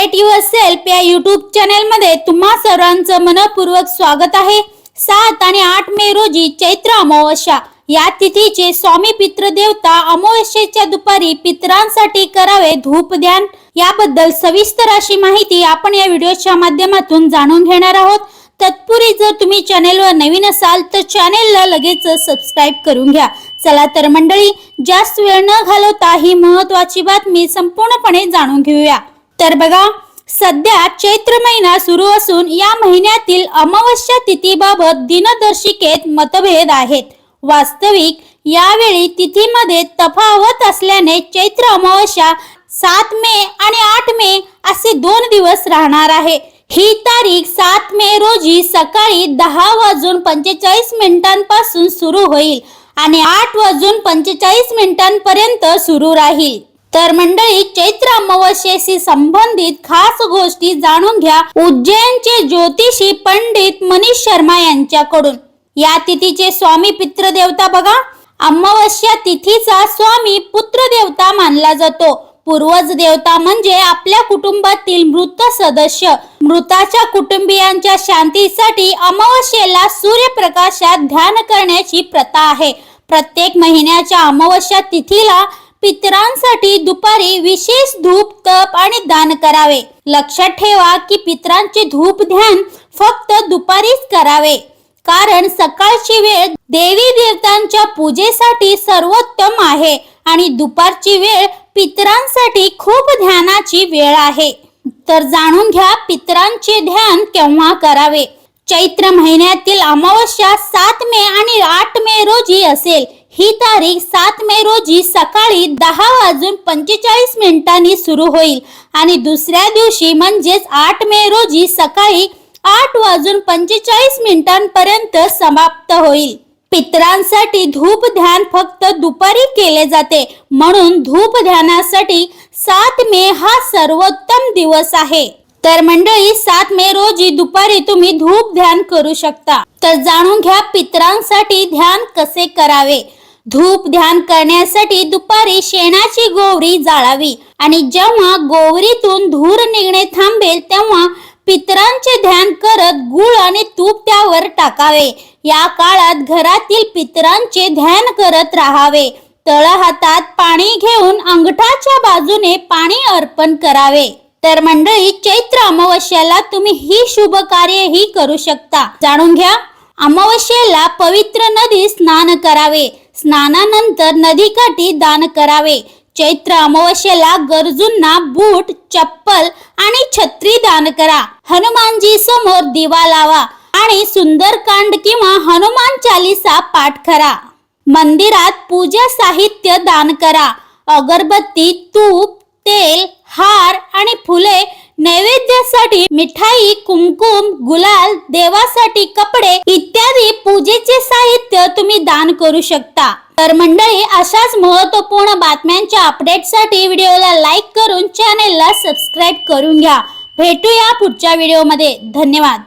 Update yourself या YouTube चॅनेलमध्ये तुम्हा सर्वांचं मनपूर्वक स्वागत आहे. सात आणि आठ मे रोजी चैत्र अमावस्या. या तिथीचे स्वामी पितृदेवता अमावस्येच्या दुपारी पितरांसाठी करावे धूप ध्यान. याबद्दल सविस्तर अशी माहिती आपण या व्हिडिओच्या माध्यमातून जाणून घेणार आहोत. तत्पूर्वी जर तुम्ही चॅनेलवर नवीन असाल तर चॅनेलला लगेच सबस्क्राईब करून घ्या. चला तर मंडळी जास्त वेळ न घालवता ही महत्वाची बातमी संपूर्णपणे जाणून घेऊया. तर बघा सध्या चैत्र महिना सुरू असून या महिन्यातील अमावस्या तिथीबाबत दिनदर्शिकेत मतभेद आहेत. वास्तविक यावेळी तिथीमध्ये तफावत असल्याने चैत्र अमावस्या सात मे आणि आठ मे असे दोन दिवस राहणार आहे. ही तारीख सात मे रोजी सकाळी दहा वाजून पंचेचाळीस मिनिटांपासून सुरू होईल आणि आठ वाजून पंचेचाळीस मिनिटांपर्यंत सुरू राहील. तर मंडळी चैत्र अमावस्येशी संबंधित खास गोष्टी जाणून घ्या उज्जैनचे ज्योतिषी पंडित मनीष शर्मा यांच्याकडून. या तिथीचे स्वामी पितृदेवता बघा. अमावस्या तिथीचा स्वामी पुत्रदेवता मानला जातो. पूर्वज देवता म्हणजे आपल्या कुटुंबातील मृत सदस्य. मृताच्या कुटुंबियांच्या शांतीसाठी अमावस्येला सूर्यप्रकाशात ध्यान करण्याची प्रथा आहे. प्रत्येक महिन्याच्या अमावस्या तिथीला पितरांसाठी दुपारी विशेष धूप तप आणि दान करावे. लक्षात ठेवा की पितरांचे धूप ध्यान फक्त दुपारीच करावे. कारण सकाळची वेळ देवी देवतांच्या पूजेसाठी सर्वोत्तम आहे आणि दुपारची वेळ पितरांसाठी खूप ध्यानाची वेळ आहे. तर जाणून घ्या पितरांचे ध्यान केव्हा करावे. चैत्र महिन्यातील अमावस्या सात मे आणि आठ मे रोजी असेल. ही तारीख सात मे रोजी सकाळी दहा वाजून पंचेचाळीस मिनिटांनी सुरू होईल. आणि दुसऱ्या दिवशी म्हणजेच आठ मे रोजी सकाळी आठ वाजून पंचेचाळीस मिनिटांपर्यंत समाप्त होईल. पितरांसाठी धूप ध्यान फक्त दुपारी केले जाते. म्हणून धूप ध्यानासाठी सात मे हा सर्वोत्तम दिवस आहे. तर मंडळी सात मे रोजी दुपारी तुम्ही धूप ध्यान करू शकता. तर जाणून घ्या पितरांसाठी ध्यान कसे करावे. धूप ध्यान करण्यासाठी दुपारी शेणाची गोवरी जाळावी. आणि जेव्हा गोवरीतून धूर निघणे थांबेल तेव्हा पितरांचे ध्यान करत गुळ आणि तूप त्यावर टाकावे. या काळात घरातील पितरांचे ध्यान करत राहावे. तळ हातात पाणी घेऊन अंगठाच्या बाजूने पाणी अर्पण करावे. तर मंडळी चैत्र अमावस्याला तुम्ही ही शुभ कार्य ही करू शकता. जाणून घ्या. अमावस्येला पवित्र नदी स्नान करावे. स्नानानंतर नदीकाठी दान करावे. चैत्र अमावस्येला गरजूंना बूट चप्पल आणि छत्री दान करा. हनुमानजी समोर दिवा लावा आणि सुंदरकांड किंवा हनुमान चालीसा पाठ करा. मंदिरात पूजा साहित्य दान करा. अगरबत्ती तूप तेल नैवेद्यासाठी मिठाई कुमकुम गुलाल देवासाठी कपडे इत्यादी पूजेचे साहित्य तुम्ही दान करू शकता. तर मंडळी अशाच महत्त्वपूर्ण बातम्यांच्या अपडेटसाठी व्हिडिओला लाईक करून चॅनेलला सबस्क्राईब करून घ्या. भेटूया पुढच्या व्हिडिओमध्ये धन्यवाद.